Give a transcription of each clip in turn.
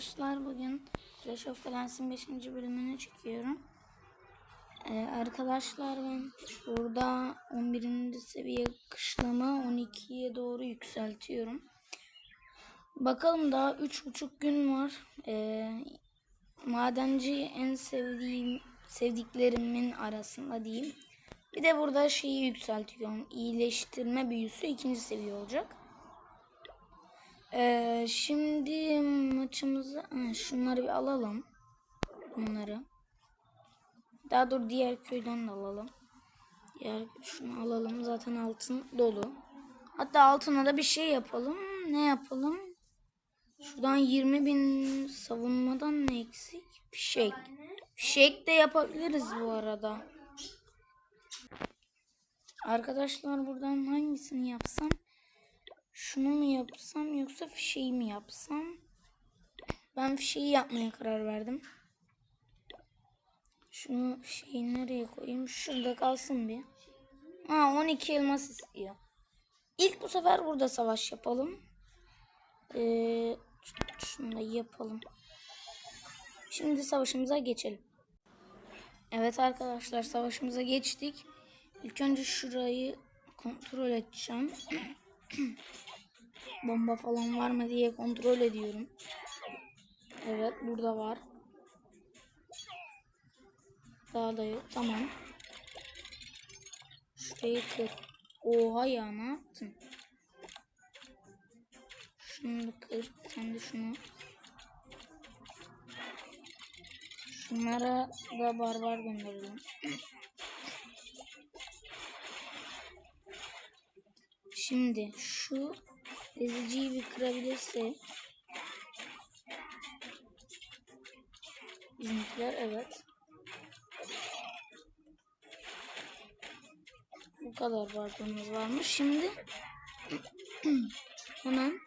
arkadaşlar bugün Clash of Clans'in 5. bölümünü çekiyorum. Ee, arkadaşlar ben burada 11. seviye kışlama 12'ye doğru yükseltiyorum. Bakalım daha 3,5 gün var. Ee, madenci en sevdiğim sevdiklerimin arasında diyeyim. Bir de burada şeyi yükseltiyorum. İyileştirme büyüsü ikinci seviye olacak. Ee, şimdi maçımızı şunları bir alalım. Bunları. Daha dur diğer köyden de alalım. Diğer şunu alalım. Zaten altın dolu. Hatta altına da bir şey yapalım. Ne yapalım? Şuradan 20 bin savunmadan ne eksik? Fişek. Fişek de yapabiliriz bu arada. Arkadaşlar buradan hangisini yapsam? Şunu mu yapsam yoksa fişeği mi yapsam? Ben fişeği yapmaya karar verdim. Şunu şeyi nereye koyayım? Şurada kalsın bir. Ha 12 elmas istiyor. İlk bu sefer burada savaş yapalım. Ee, şunu da yapalım. Şimdi savaşımıza geçelim. Evet arkadaşlar savaşımıza geçtik. İlk önce şurayı kontrol edeceğim. Bomba falan var mı diye kontrol ediyorum. Evet burada var. Daha da yok. Tamam. Şurayı kır. Oha ya ne yaptın? Şunu da kır. Sen de şunu. Şunlara da barbar gönderelim. Şimdi şu eziciyi bir kırabilirse bizimkiler evet. Bu kadar barbarımız varmış. Şimdi hemen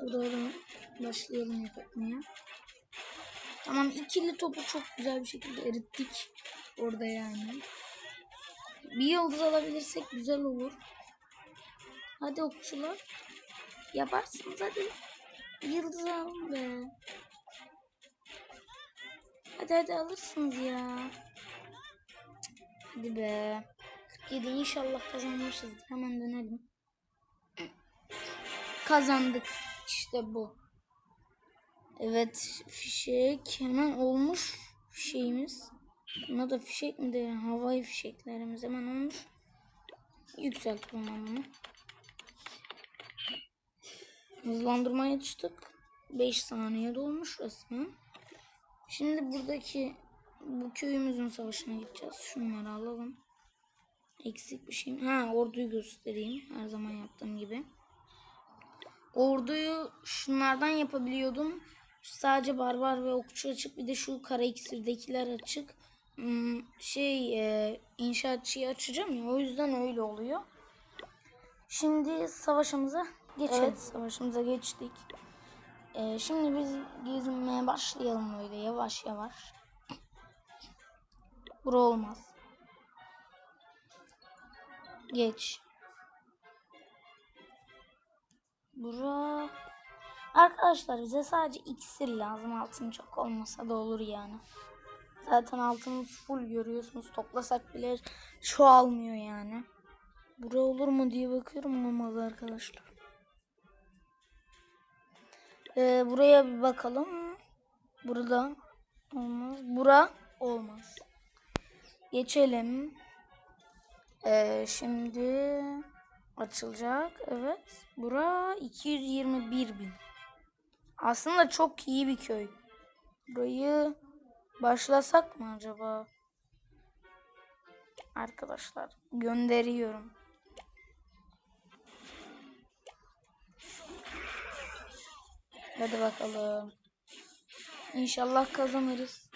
buradan başlayalım yapmaya. Tamam ikili topu çok güzel bir şekilde erittik orada yani. Bir yıldız alabilirsek güzel olur. Hadi okçular. Yaparsınız hadi. Bir yıldız alın be. Hadi hadi alırsınız ya. Hadi be. 47 inşallah kazanmışızdır. Hemen dönelim. Kazandık. İşte bu. Evet fişek hemen olmuş şeyimiz. Buna da fişek mi de havai fişeklerimiz hemen olmuş. Yükseltiyorum ben bunu. Hızlandırmaya açtık. 5 saniye dolmuş resmen. Şimdi buradaki bu köyümüzün savaşına gideceğiz. Şunları alalım. Eksik bir şey mi? Ha orduyu göstereyim. Her zaman yaptığım gibi. Orduyu şunlardan yapabiliyordum. Sadece barbar ve okçu açık. Bir de şu kara iksirdekiler açık. Hmm, şey e, inşaatçıyı açacağım ya. O yüzden öyle oluyor. Şimdi savaşımıza geçelim. Evet savaşımıza geçtik. E, şimdi biz gezinmeye başlayalım öyle yavaş yavaş. Bura olmaz. Geç. Bura. Arkadaşlar bize sadece iksir lazım. Altın çok olmasa da olur yani. Zaten altımız full görüyorsunuz. Toplasak bile çoğalmıyor yani. Bura olur mu diye bakıyorum olmaz arkadaşlar. Ee, buraya bir bakalım. Burada olmaz. Bura olmaz. Geçelim. Ee, şimdi açılacak. Evet. Bura 221 bin. Aslında çok iyi bir köy. Burayı başlasak mı acaba? Arkadaşlar gönderiyorum. Hadi bakalım. İnşallah kazanırız.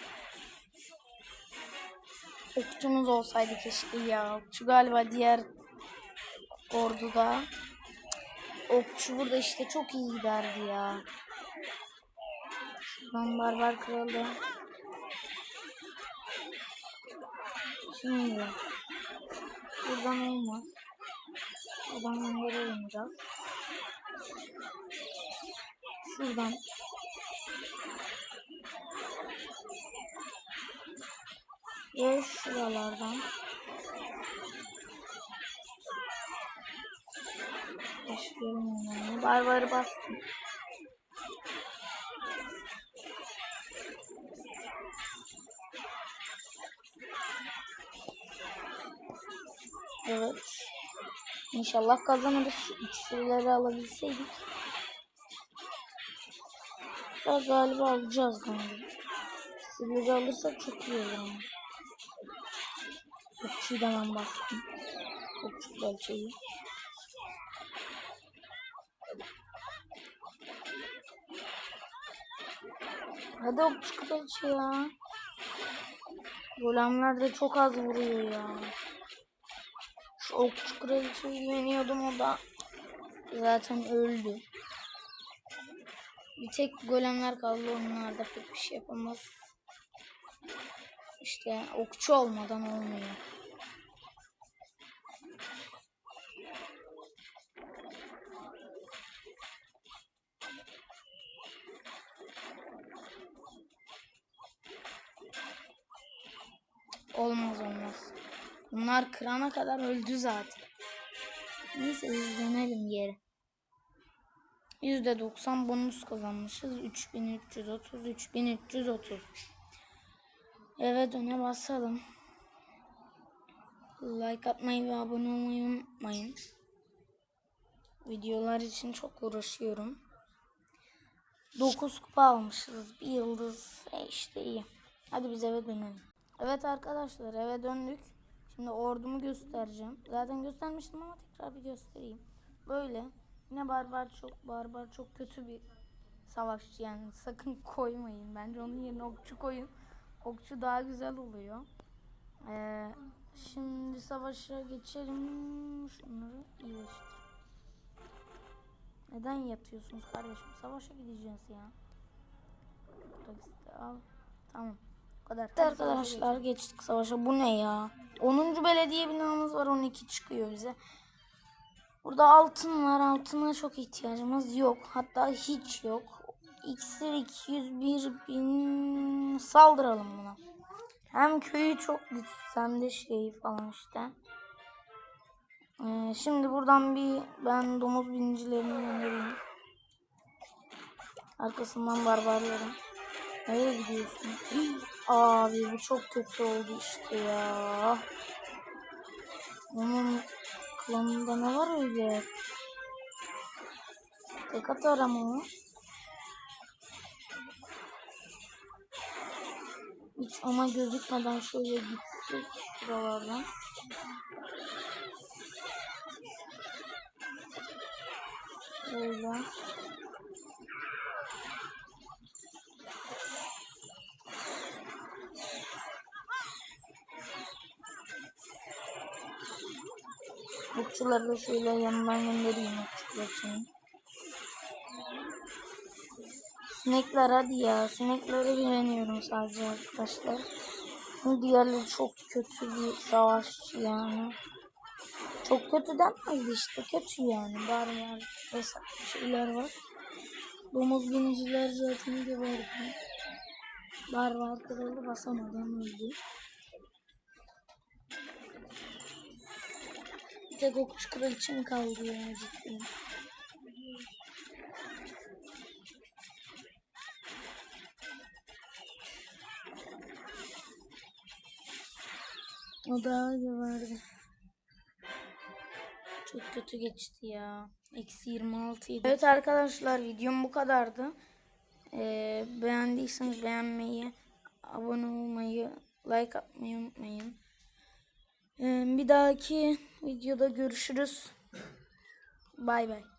Okçumuz olsaydı keşke ya. Okçu galiba diğer orduda. Okçu burada işte çok iyi giderdi ya. Şuradan barbar kralı. Şimdi buradan olmaz. Buradan gönderelim biraz. Şuradan. Ve şuralardan. Başlıyorum onları. Barbarı bastım. Evet. İnşallah kazanırız. Şu iksirleri alabilseydik. Ya galiba alacağız galiba. İksirleri alırsak çok iyi olur ama. Okçuyu da ben bastım. Okçu belçeyi. Hadi okçu kraliçe ya. Golemler de çok az vuruyor ya. Şu okçu kraliçeye güveniyordum o da zaten öldü. Bir tek golemler kaldı onlar da pek bir şey yapamaz. İşte okçu olmadan olmuyor. Olmaz olmaz. Bunlar kırana kadar öldü zaten. Neyse izlenelim geri. %90 bonus kazanmışız. 3330 3330. Evet öne basalım. Like atmayı ve abone olmayı unutmayın. Videolar için çok uğraşıyorum. 9 kupa almışız. Bir yıldız. E işte iyi. Hadi biz eve dönelim. Evet arkadaşlar eve döndük. Şimdi ordumu göstereceğim. Zaten göstermiştim ama tekrar bir göstereyim. Böyle. Yine barbar çok barbar çok kötü bir savaşçı yani. Sakın koymayın. Bence onun yerine okçu koyun. Okçu daha güzel oluyor. Ee, şimdi savaşa geçelim. Şunları iyileştir. Neden yatıyorsunuz kardeşim? Savaşa gideceğiz ya. Al. Tamam. Bu kadar. Hadi arkadaşlar geçtik savaşa. Bu ne ya? 10. belediye binamız var. 12 çıkıyor bize. Burada altın var. Altına çok ihtiyacımız yok. Hatta hiç yok. İksir 201 bin saldıralım buna. Hem köyü çok güçsüz de şey falan işte. Ee, şimdi buradan bir ben domuz binicilerini göndereyim. Arkasından barbarlarım. Nereye gidiyorsun? Abi bu çok kötü oldu işte ya. Onun klanında ne var öyle? Tek atar ama. Hiç ama gözükmeden şöyle gitsek buralardan. Böyle. Okçuları da şöyle yanından göndereyim okçular için. Sinekler hadi ya. Sineklere güveniyorum sadece arkadaşlar. Diğerleri çok kötü bir savaşçı yani. Çok kötü denmezdi işte. Kötü yani. Barbar vesaire şeyler var. Domuz biniciler zaten vardı. Barbar kralı basamadan öldü. Bir tek okçu kraliçem kaldı ya cidden. O daha vardı. Çok kötü geçti ya. Eksi 26 idi. Evet arkadaşlar videom bu kadardı. Ee, beğendiyseniz beğenmeyi, abone olmayı, like atmayı unutmayın. Ee, bir dahaki videoda görüşürüz. Bay bay.